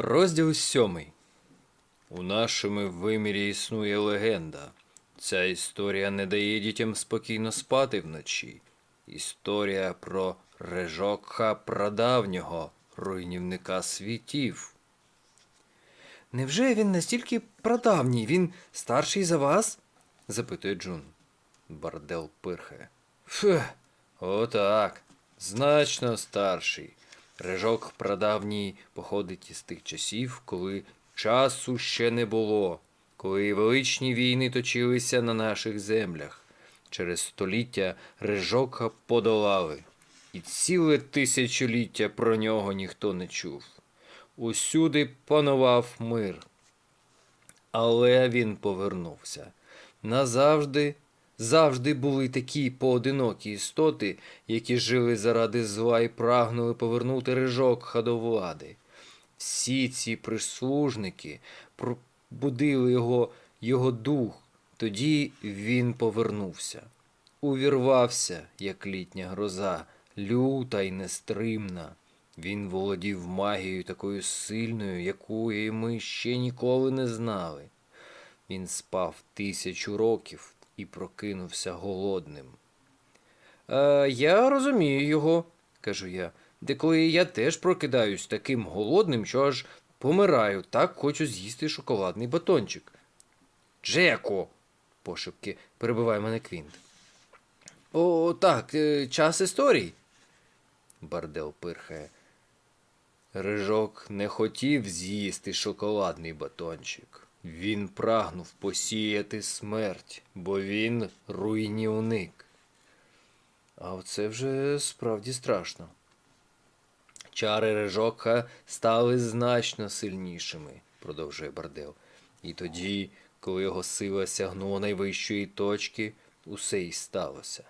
Розділ сьомий. У нашому вимірі існує легенда. Ця історія не дає дітям спокійно спати вночі. Історія про Режокха прадавнього, руйнівника світів. Невже він настільки прадавній? Він старший за вас? запитує Джун. Бардел пирхає. Фех, отак. Значно старший. Режок прадавній походить із тих часів, коли часу ще не було, коли величні війни точилися на наших землях. Через століття Режока подолали, і ціле тисячоліття про нього ніхто не чув. Усюди панував мир. Але він повернувся. Назавжди, завжди були такі поодинокі істоти, які жили заради зла і прагнули повернути режок до влади. Всі ці прислужники пробудили його, його дух, тоді він повернувся. Увірвався, як літня гроза, люта й нестримна. Він володів магією такою сильною, якої ми ще ніколи не знали. Він спав тисячу років і прокинувся голодним. Е, я розумію його, кажу я. Деколи я теж прокидаюсь таким голодним, що аж помираю, так хочу з'їсти шоколадний батончик. Джеко, пошепки перебиває мене Квінт. О, так, е, час історій. Бардел пирхає. Рижок не хотів з'їсти шоколадний батончик. Він прагнув посіяти смерть, бо він руйнівник. А оце вже справді страшно. Чари Режока стали значно сильнішими, продовжує Бардел. І тоді, коли його сила сягнула найвищої точки, усе й сталося.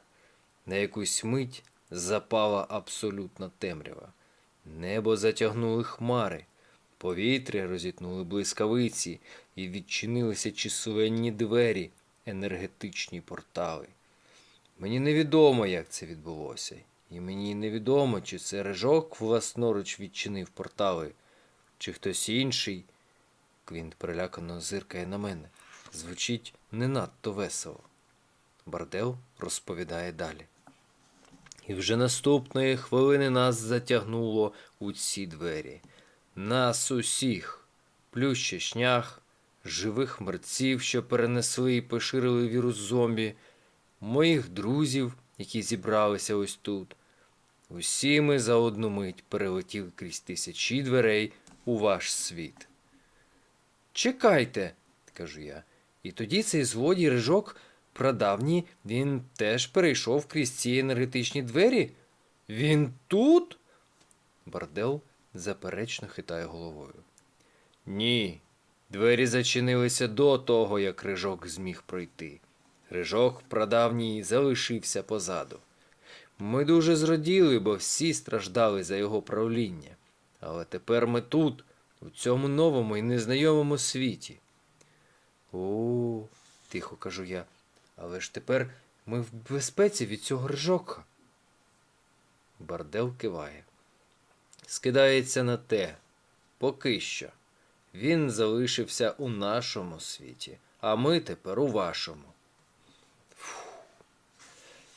На якусь мить запала абсолютна темрява. Небо затягнули хмари, повітря розітнули блискавиці і відчинилися численні двері, енергетичні портали. Мені невідомо, як це відбулося, і мені невідомо, чи це режок власноруч відчинив портали, чи хтось інший. Квінт перелякано зиркає на мене. Звучить не надто весело. Бардел розповідає далі. І вже наступної хвилини нас затягнуло у ці двері. Нас усіх, плюща шнях, живих мерців, що перенесли і поширили вірус зомбі, моїх друзів, які зібралися ось тут. Усі ми за одну мить перелетіли крізь тисячі дверей у ваш світ. Чекайте, кажу я. І тоді цей злодій рижок прадавній, він теж перейшов крізь ці енергетичні двері? Він тут? Бардел заперечно хитає головою. Ні. Двері зачинилися до того, як рижок зміг пройти. Рижок прадавній залишився позаду. Ми дуже зраділи, бо всі страждали за його правління. Але тепер ми тут, у цьому новому і незнайомому світі. О, тихо кажу я, але ж тепер ми в безпеці від цього рижока. Бардел киває. Скидається на те, поки що. Він залишився у нашому світі, а ми тепер у вашому.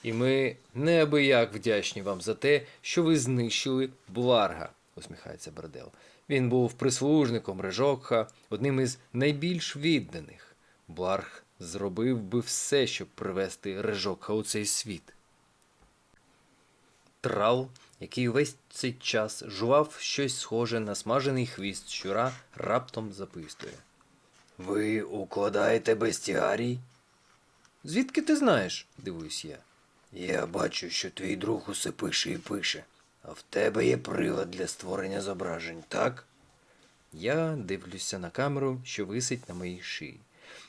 І ми неабияк вдячні вам за те, що ви знищили Бларга, усміхається Бардел. Він був прислужником Режокха, одним із найбільш відданих. Бларг зробив би все, щоб привести Режокха у цей світ. Трал, який весь цей час жував щось схоже на смажений хвіст щура, раптом запистує. Ви укладаєте бестіарій? Звідки ти знаєш? дивуюсь я. Я бачу, що твій друг усе пише і пише, а в тебе є прилад для створення зображень, так? Я дивлюся на камеру, що висить на моїй шиї.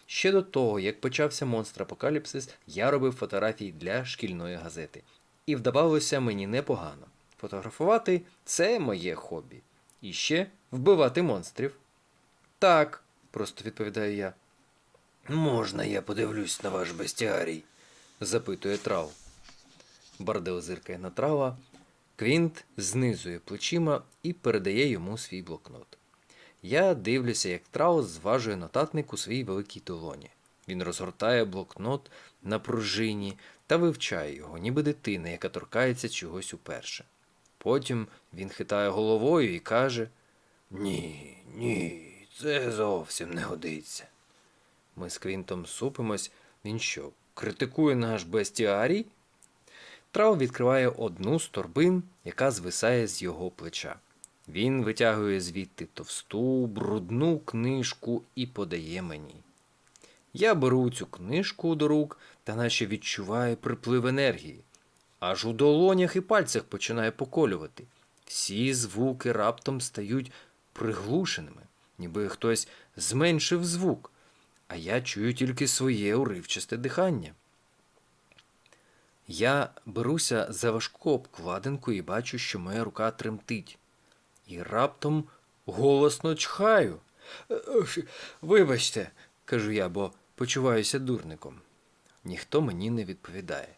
Ще до того, як почався монстр Апокаліпсис, я робив фотографії для шкільної газети. І вдавалося мені непогано. Фотографувати це моє хобі. І ще вбивати монстрів. Так, просто відповідаю я. Можна я подивлюсь на ваш бестіарій? запитує трав. Бардел зиркає на трава. Квінт знизує плечима і передає йому свій блокнот. Я дивлюся, як Траус зважує нотатник у своїй великій долоні. Він розгортає блокнот на пружині та вивчає його, ніби дитина, яка торкається чогось уперше. Потім він хитає головою і каже: Ні, ні, це зовсім не годиться. Ми з Квінтом супимось. Він що, критикує наш бестіарій? Трау відкриває одну з торбин, яка звисає з його плеча. Він витягує звідти товсту, брудну книжку і подає мені. Я беру цю книжку до рук та наче відчуваю приплив енергії. Аж у долонях і пальцях починає поколювати. Всі звуки раптом стають приглушеними, ніби хтось зменшив звук, а я чую тільки своє уривчасте дихання. Я беруся за важку обкладинку і бачу, що моя рука тремтить. І раптом голосно чхаю. «Е, е, Вибачте, кажу я, бо почуваюся дурником. Ніхто мені не відповідає.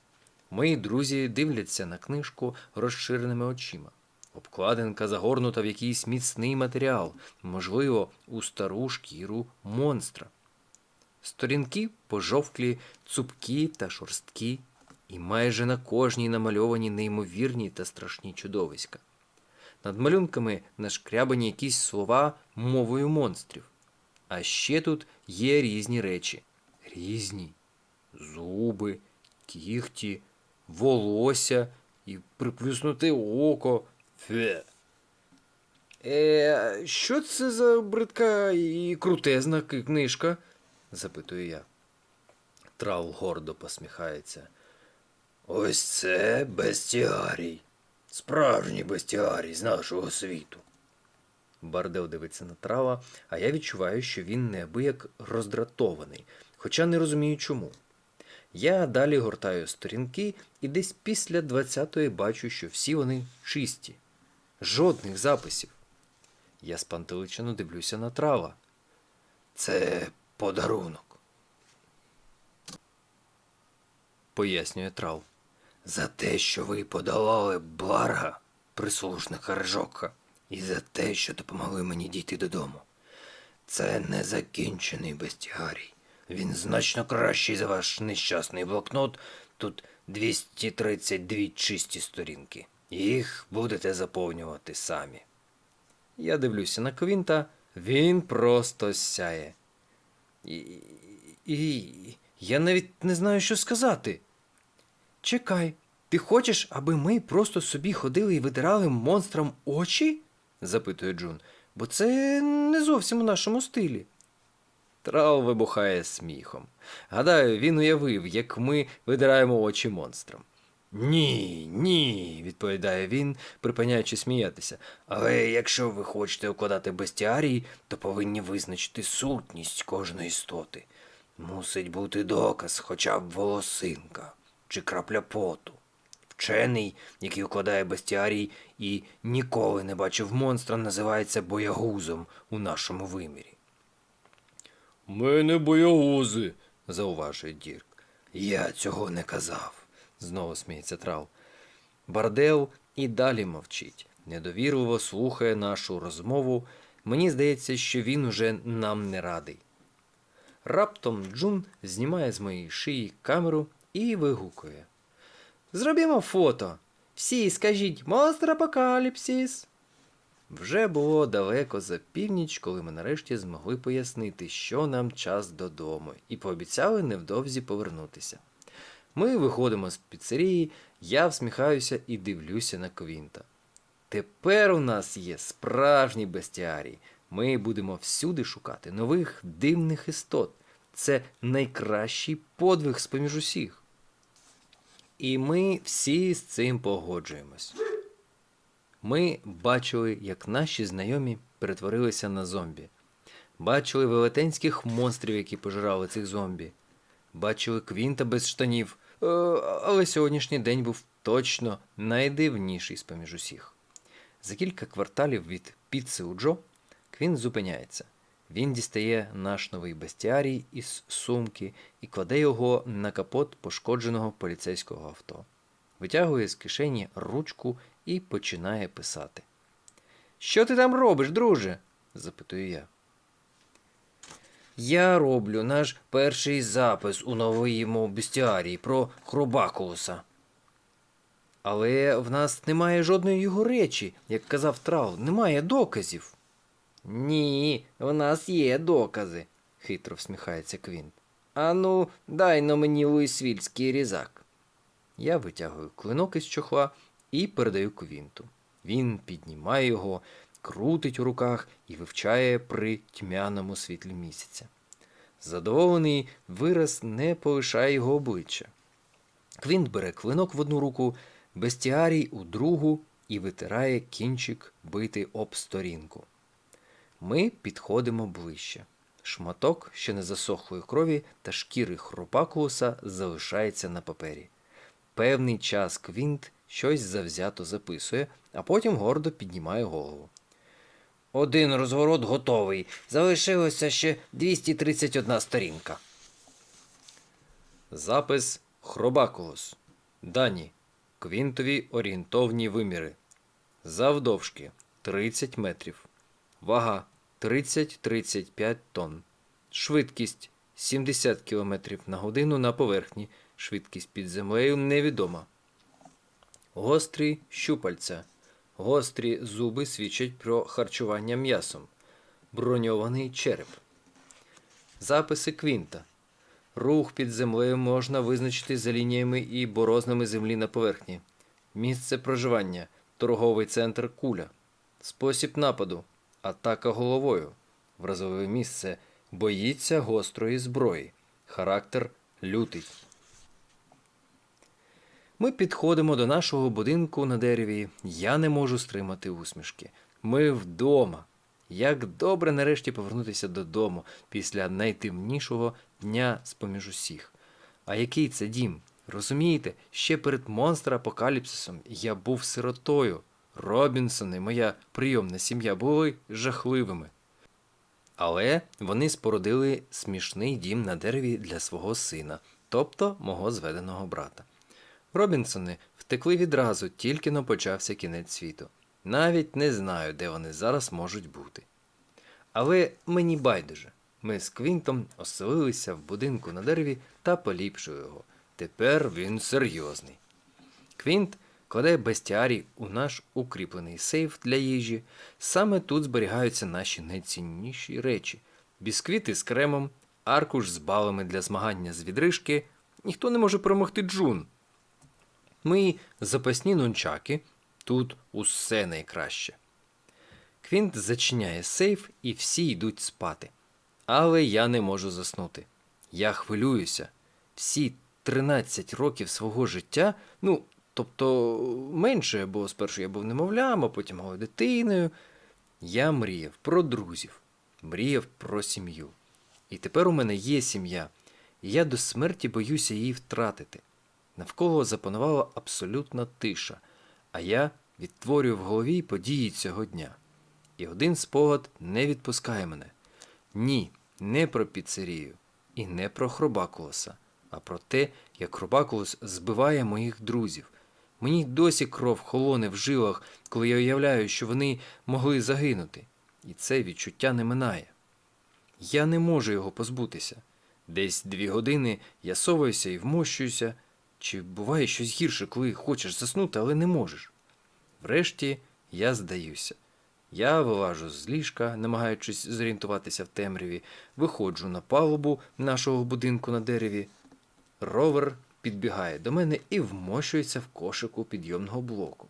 Мої друзі дивляться на книжку розширеними очима. Обкладинка загорнута в якийсь міцний матеріал, можливо, у стару шкіру монстра. Сторінки пожовклі, цупкі та шорсткі, і майже на кожній намальовані неймовірні та страшні чудовиська. Над малюнками нашкрябані якісь слова мовою монстрів. А ще тут є різні речі. Різні зуби, кігті, волосся і приплюснуте око. Фе. Е, що це за бридка і крутезна книжка? запитую я. Трал гордо посміхається. Ось це бестіарій. Справжній бестіарій з нашого світу. Бардел дивиться на трава, а я відчуваю, що він неабияк роздратований, хоча не розумію чому. Я далі гортаю сторінки і десь після 20-ї бачу, що всі вони чисті. Жодних записів. Я спантеличено дивлюся на трава. Це подарунок. Пояснює трав. За те, що ви подолали Бларга, прислужника Ржока, і за те, що допомогли мені дійти додому. Це незакінчений бестіарій. Він значно кращий за ваш нещасний блокнот. Тут 232 чисті сторінки. Їх будете заповнювати самі. Я дивлюся на Квінта, він просто сяє. І, і я навіть не знаю, що сказати. Чекай, ти хочеш, аби ми просто собі ходили і видирали монстрам очі? запитує Джун, бо це не зовсім у нашому стилі. Трау вибухає сміхом. Гадаю, він уявив, як ми видираємо очі монстрам. Ні, ні, відповідає він, припиняючи сміятися. Але якщо ви хочете укладати бестіарій, то повинні визначити сутність кожної істоти. Мусить бути доказ, хоча б волосинка чи крапля поту. Вчений, який укладає бестіарій і ніколи не бачив монстра, називається боягузом у нашому вимірі. Ми не боягузи, зауважує Дірк. Я цього не казав, знову сміється трав. Бардел і далі мовчить, недовірливо слухає нашу розмову. Мені здається, що він уже нам не радий. Раптом Джун знімає з моєї шиї камеру і вигукує. Зробімо фото. Всі скажіть монстр апокаліпсис. Вже було далеко за північ, коли ми нарешті змогли пояснити, що нам час додому, і пообіцяли невдовзі повернутися. Ми виходимо з піцерії, я всміхаюся і дивлюся на Квінта. Тепер у нас є справжній бестіарій. Ми будемо всюди шукати нових дивних істот. Це найкращий подвиг з поміж усіх. І ми всі з цим погоджуємось. Ми бачили, як наші знайомі перетворилися на зомбі. Бачили велетенських монстрів, які пожирали цих зомбі. Бачили квінта без штанів. Е, але сьогоднішній день був точно найдивніший з поміж усіх. За кілька кварталів від піци у Джо Квін зупиняється. Він дістає наш новий бестіарій із сумки і кладе його на капот пошкодженого поліцейського авто. Витягує з кишені ручку і починає писати. Що ти там робиш, друже? запитую я. Я роблю наш перший запис у новому бестіарії про Хробакулуса. Але в нас немає жодної його речі, як казав Трал, немає доказів. Ні, в нас є докази, хитро всміхається Квінт. Ану, дай но мені луїсвільський різак. Я витягую клинок із чохла і передаю Квінту. Він піднімає його, крутить у руках і вивчає при тьмяному світлі місяця. Задоволений вираз не полишає його обличчя. Квінт бере клинок в одну руку, бестіарій у другу і витирає кінчик бити об сторінку. Ми підходимо ближче. Шматок ще не засохлої крові та шкіри хропакулуса залишається на папері. Певний час Квінт щось завзято записує, а потім гордо піднімає голову. Один розворот готовий. Залишилося ще 231 сторінка. Запис Хробакулус. Дані. Квінтові орієнтовні виміри. Завдовжки 30 метрів. Вага 30-35 тонн. Швидкість 70 км на годину на поверхні. Швидкість під землею невідома. Гострі щупальця. Гострі зуби свідчать про харчування м'ясом. Броньований череп. Записи Квінта. Рух під землею можна визначити за лініями і борознами землі на поверхні. Місце проживання. Торговий центр куля. Спосіб нападу. Атака головою. Вразове місце. Боїться гострої зброї. Характер лютий. Ми підходимо до нашого будинку на дереві. Я не можу стримати усмішки. Ми вдома. Як добре нарешті повернутися додому після найтемнішого дня з-поміж усіх. А який це дім? Розумієте, ще перед монстр апокаліпсисом я був сиротою. Робінсони, моя прийомна сім'я, були жахливими. Але вони спорудили смішний дім на дереві для свого сина, тобто мого зведеного брата. Робінсони втекли відразу, тільки но почався кінець світу. Навіть не знаю, де вони зараз можуть бути. Але мені байдуже. Ми з Квінтом оселилися в будинку на дереві та поліпшую його. Тепер він серйозний. Квінт кладе бестіарій у наш укріплений сейф для їжі. Саме тут зберігаються наші найцінніші речі: бісквіти з кремом, аркуш з балами для змагання з відрижки. Ніхто не може перемогти Джун. Мої запасні нунчаки тут усе найкраще. Квінт зачиняє сейф і всі йдуть спати. Але я не можу заснути. Я хвилююся. Всі 13 років свого життя, ну, тобто менше, бо спершу я був немовлям, а потім малою дитиною. Я мріяв про друзів, мріяв про сім'ю. І тепер у мене є сім'я, і я до смерті боюся її втратити. Навколо запанувала абсолютна тиша, а я відтворюю в голові події цього дня. І один спогад не відпускає мене. Ні, не про піцерію і не про Хробакулоса, а про те, як Хробакулос збиває моїх друзів. Мені досі кров холоне в жилах, коли я уявляю, що вони могли загинути, і це відчуття не минає. Я не можу його позбутися. Десь дві години я соваюся і вмощуюся. Чи буває щось гірше, коли хочеш заснути, але не можеш? Врешті я здаюся. Я вилажу з ліжка, намагаючись зорієнтуватися в темряві, виходжу на палубу нашого будинку на дереві. Ровер підбігає до мене і вмощується в кошику підйомного блоку.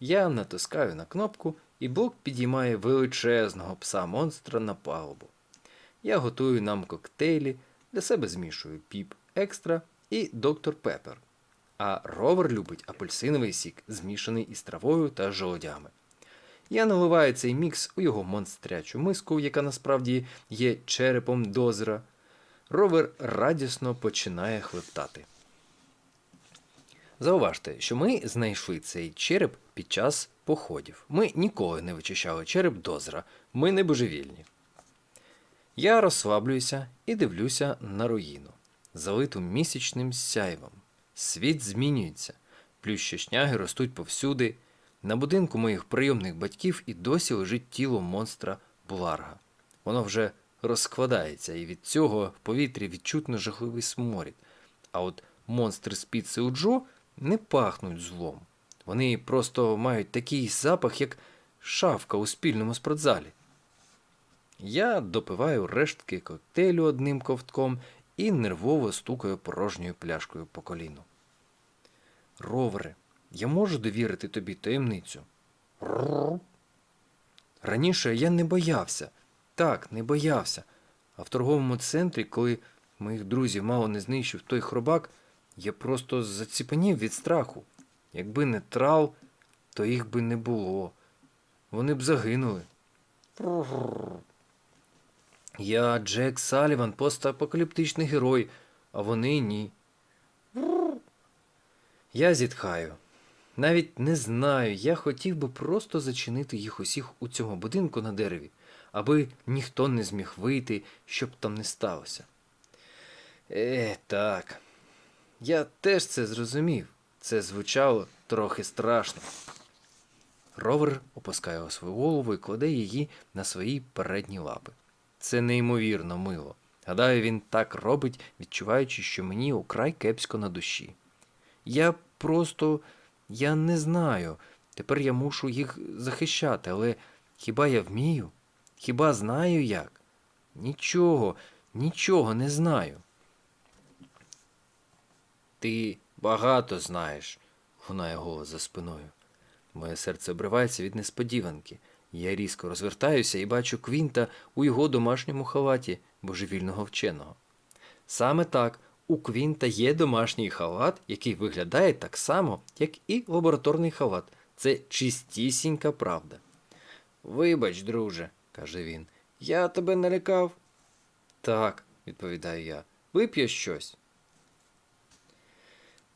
Я натискаю на кнопку, і блок підіймає величезного пса монстра на палубу. Я готую нам коктейлі, для себе змішую піп екстра і доктор Пеппер. А ровер любить апельсиновий сік, змішаний із травою та жолодями. Я наливаю цей мікс у його монстрячу миску, яка насправді є черепом дозера. Ровер радісно починає хлептати. Зауважте, що ми знайшли цей череп під час походів. Ми ніколи не вичищали череп дозера, ми не божевільні. Я розслаблююся і дивлюся на руїну, залиту місячним сяйвом. Світ змінюється, плющі шняги ростуть повсюди. На будинку моїх прийомних батьків і досі лежить тіло монстра буларга. Воно вже розкладається, і від цього в повітрі відчутно жахливий сморід. А от монстри з піци у не пахнуть злом. Вони просто мають такий запах, як шавка у спільному спортзалі. Я допиваю рештки коктейлю одним ковтком і нервово стукаю порожньою пляшкою по коліну. Ровере, я можу довірити тобі таємницю? Раніше я не боявся. Так, не боявся. А в торговому центрі, коли моїх друзів мало не знищив той хробак, я просто заціпанів від страху. Якби не трал, то їх би не було. Вони б загинули. Я Джек Саліван, постапокаліптичний герой, а вони ні. Я зітхаю. Навіть не знаю, я хотів би просто зачинити їх усіх у цьому будинку на дереві, аби ніхто не зміг вийти, щоб там не сталося. Е, так. Я теж це зрозумів. Це звучало трохи страшно. Ровер опускає свою голову і кладе її на свої передні лапи. Це неймовірно мило. Гадаю, він так робить, відчуваючи, що мені украй кепсько на душі. Я просто. я не знаю. Тепер я мушу їх захищати, але хіба я вмію? Хіба знаю як? Нічого, нічого не знаю. Ти багато знаєш, лунає голос за спиною. Моє серце обривається від несподіванки. Я різко розвертаюся і бачу Квінта у його домашньому халаті божевільного вченого. Саме так, у Квінта є домашній халат, який виглядає так само, як і лабораторний халат. Це чистісінька правда. Вибач, друже, каже він, я тебе налякав. Так, відповідаю я, вип'єш щось.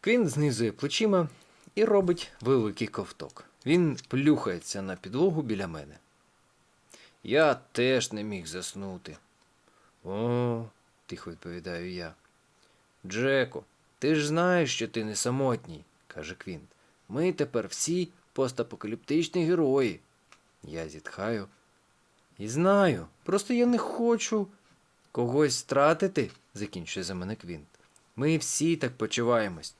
Квін знизує плечима і робить великий ковток. Він плюхається на підлогу біля мене. Я теж не міг заснути. О, тихо відповідаю я. Джеку, ти ж знаєш, що ти не самотній, каже Квінт. Ми тепер всі постапокаліптичні герої. Я зітхаю. І знаю, просто я не хочу когось стратити, закінчує за мене Квінт. Ми всі так почуваємось.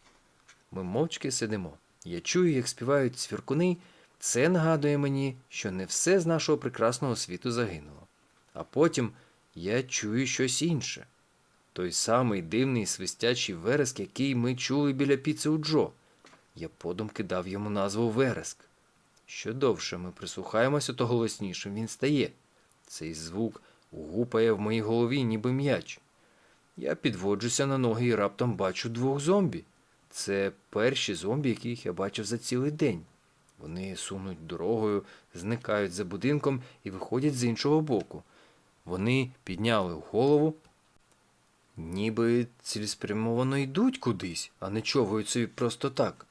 Ми мовчки сидимо. Я чую, як співають цвіркуни. Це нагадує мені, що не все з нашого прекрасного світу загинуло. А потім я чую щось інше. Той самий дивний свистячий вереск, який ми чули біля піци у Джо. Я подумки дав йому назву вереск. Що довше ми прислухаємося, то голоснішим він стає. Цей звук гупає в моїй голові, ніби м'яч. Я підводжуся на ноги і раптом бачу двох зомбі. Це перші зомбі, яких я бачив за цілий день. Вони сунуть дорогою, зникають за будинком і виходять з іншого боку. Вони підняли голову, ніби цілеспрямовано йдуть кудись, а не човують собі просто так.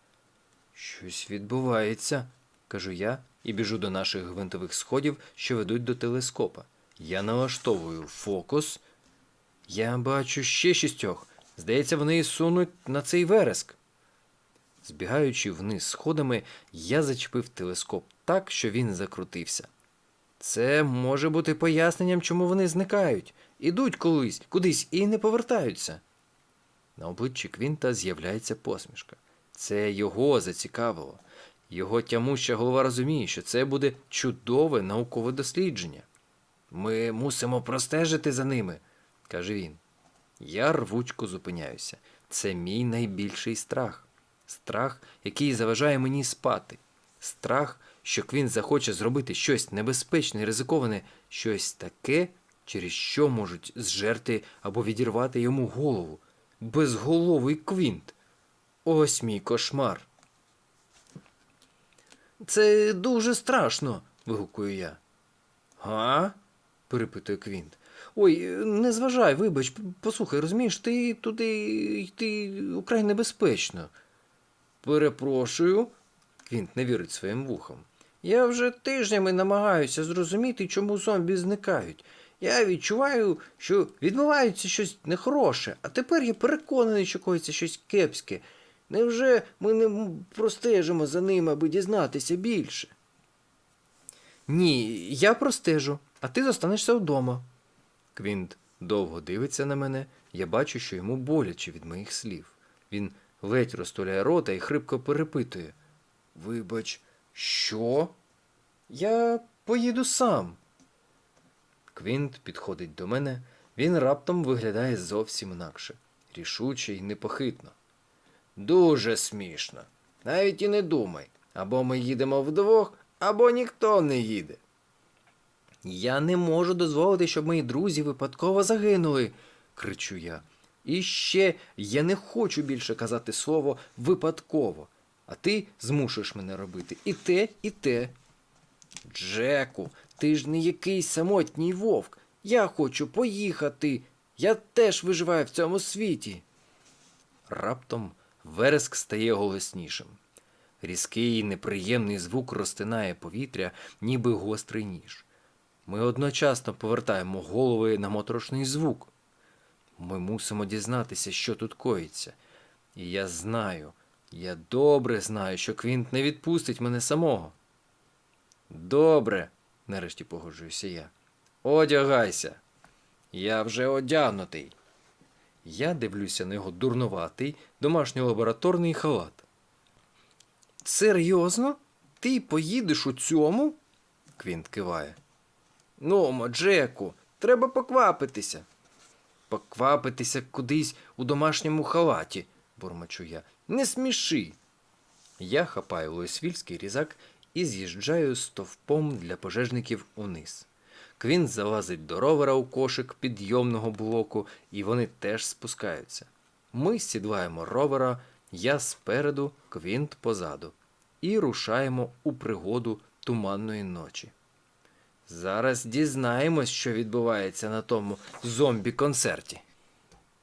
Щось відбувається, кажу я і біжу до наших гвинтових сходів, що ведуть до телескопа. Я налаштовую фокус. Я бачу ще шістьох. Здається, вони сунуть на цей вереск. Збігаючи вниз сходами, я зачепив телескоп так, що він закрутився. Це може бути поясненням, чому вони зникають, ідуть колись, кудись і не повертаються. На обличчі Квінта з'являється посмішка. Це його зацікавило. Його тямуща голова розуміє, що це буде чудове наукове дослідження. Ми мусимо простежити за ними, каже він. Я рвучко зупиняюся. Це мій найбільший страх. Страх, який заважає мені спати. Страх, що Квін захоче зробити щось небезпечне і ризиковане, щось таке, через що можуть зжерти або відірвати йому голову. Безголовий Квінт. Ось мій кошмар. Це дуже страшно. вигукую я. Га? перепитує Квінт. Ой, не зважай, вибач, послухай, розумієш, ти туди йти украй небезпечно. Перепрошую, Квінт не вірить своїм вухам. Я вже тижнями намагаюся зрозуміти, чому зомбі зникають. Я відчуваю, що відбувається щось нехороше, а тепер я переконаний, що коїться щось кепське. Невже ми не простежимо за ним, аби дізнатися більше? Ні, я простежу, а ти зостанешся вдома. Квінт довго дивиться на мене, я бачу, що йому боляче від моїх слів. Він ледь розтуляє рота і хрипко перепитує. Вибач, що? Я поїду сам. Квінт підходить до мене, він раптом виглядає зовсім інакше, рішуче й непохитно. Дуже смішно. Навіть і не думай. Або ми їдемо вдвох, або ніхто не їде. Я не можу дозволити, щоб мої друзі випадково загинули, кричу я. І ще я не хочу більше казати слово випадково, а ти змушуєш мене робити і те, і те. Джеку, ти ж не якийсь самотній вовк. Я хочу поїхати. Я теж виживаю в цьому світі. Раптом вереск стає голоснішим. Різкий неприємний звук розтинає повітря, ніби гострий ніж. Ми одночасно повертаємо голови на моторошний звук. Ми мусимо дізнатися, що тут коїться. І я знаю, я добре знаю, що Квінт не відпустить мене самого. Добре, нарешті погоджуюся я. Одягайся. Я вже одягнутий. Я дивлюся на його дурнуватий домашньо-лабораторний халат. Серйозно? Ти поїдеш у цьому? Квінт киває. Ну, Джеку, треба поквапитися. Поквапитися кудись у домашньому халаті, бурмочу я. Не сміши. Я хапаю лойсвільський різак і з'їжджаю стовпом для пожежників униз. Квін залазить до ровера у кошик підйомного блоку, і вони теж спускаються. Ми сідлаємо ровера, я спереду, Квінт позаду, і рушаємо у пригоду туманної ночі. Зараз дізнаємось, що відбувається на тому зомбі-концерті.